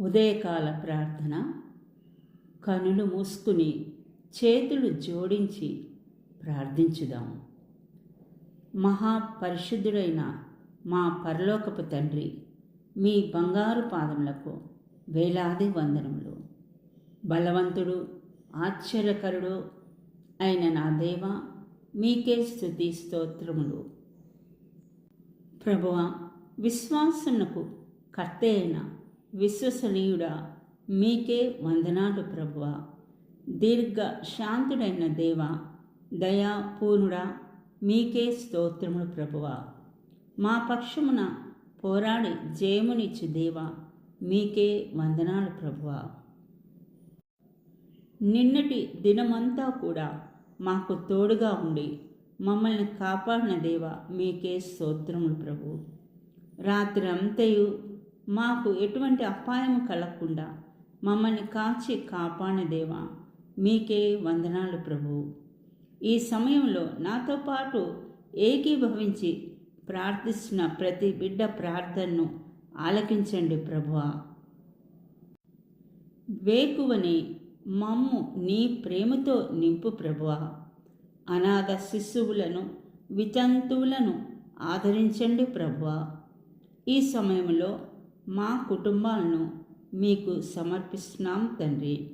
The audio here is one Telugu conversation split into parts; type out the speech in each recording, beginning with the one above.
ఉదయకాల ప్రార్థన. కనులు మూసుకుని చేతులు జోడించి ప్రార్థించుదాం. మహాపరిశుద్ధుడైన మా పరలోకపు తండ్రి మీ బంగారు పాదములకు వేలాది వందనములు. బలవంతుడు ఆశ్చర్యకరుడు అయిన నా దేవ మీకే స్థుతి స్తోత్రములు. ప్రభువ విశ్వాసమునకు కర్త అయిన విశ్వసనీయుడా మీకే వందనాలు ప్రభువ. దీర్ఘ శాంతుడైన దేవ దయాపూర్ణుడా మీకే స్తోత్రములు ప్రభువ. మా పక్షమున పోరాడి జయమునిచ్చు దేవ మీకే వందనాలు ప్రభువ. నిన్నటి దినమంతా కూడా మాకు తోడుగా ఉండి మమ్మల్ని కాపాడిన దేవ మీకే స్తోత్రములు ప్రభు. రాత్రి అంతయు మాకు ఎటువంటి అపాయం కలగకుండా మమ్మల్ని కాచి కాపాడిన మీకే వందనాలు ప్రభు. ఈ సమయంలో నాతో పాటు ఏకీభవించి ప్రార్థిస్తున్న ప్రతి బిడ్డ ప్రార్థనను ఆలకించండి ప్రభువా. వేకువని మమ్ము నీ ప్రేమతో నింపు ప్రభువా. అనాథ శిశువులను వితంతువులను ఆదరించండి ప్రభువా. ఈ సమయంలో మా కుటుంబాలను మీకు సమర్పిస్తున్నాం తండ్రి.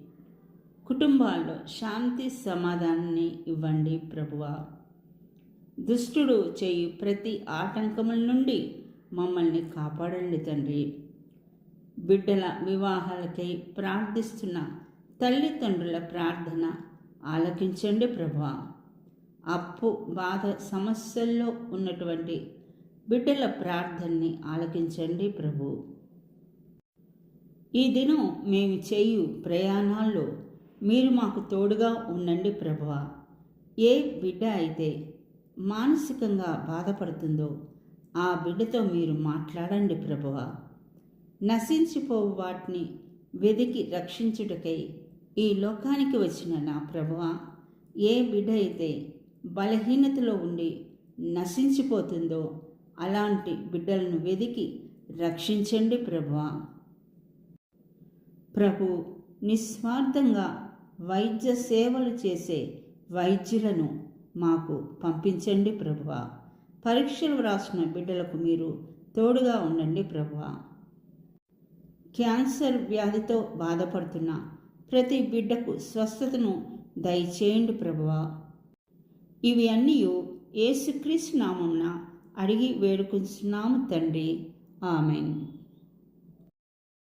కుటుంబాల్లో శాంతి సమాధానాన్ని ఇవ్వండి ప్రభువా. దుష్టుడు చేయు ప్రతి ఆటంకముల నుండి మమ్మల్ని కాపాడండి తండ్రి. బిడ్డల వివాహాలకై ప్రార్థిస్తున్న తల్లిదండ్రుల ప్రార్థన ఆలకించండి ప్రభా అప్పు బాధ సమస్యల్లో ఉన్నటువంటి బిడ్డల ప్రార్థనని ఆలకించండి ప్రభు. ఈ దినం మేము చేయు ప్రయాణాల్లో మీరు మాకు తోడుగా ఉండండి ప్రభువ. ఏ బిడ్డ అయితే మానసికంగా బాధపడుతుందో ఆ బిడ్డతో మీరు మాట్లాడండి ప్రభువ. నశించిపోవు వాటిని వెదికి రక్షించుటకై ఈ లోకానికి వచ్చిన నా ప్రభువ ఏ బిడ్డ అయితే బలహీనతలో ఉండి నశించిపోతుందో అలాంటి బిడ్డలను వెదికి రక్షించండి ప్రభువా. ప్రభు నిస్వార్థంగా వైద్య సేవలు చేసే వైద్యులను మాకు పంపించండి ప్రభువ. పరీక్షలు వ్రాసిన బిడ్డలకు మీరు తోడుగా ఉండండి ప్రభువ. క్యాన్సర్ వ్యాధితో బాధపడుతున్న ప్రతి బిడ్డకు స్వస్థతను దయచేయండి ప్రభువ. ఇవి అన్నీ ఏసుక్రీస్తు నామంన అడిగి వేడుకుంటున్నాము తండ్రి. ఆమెన్.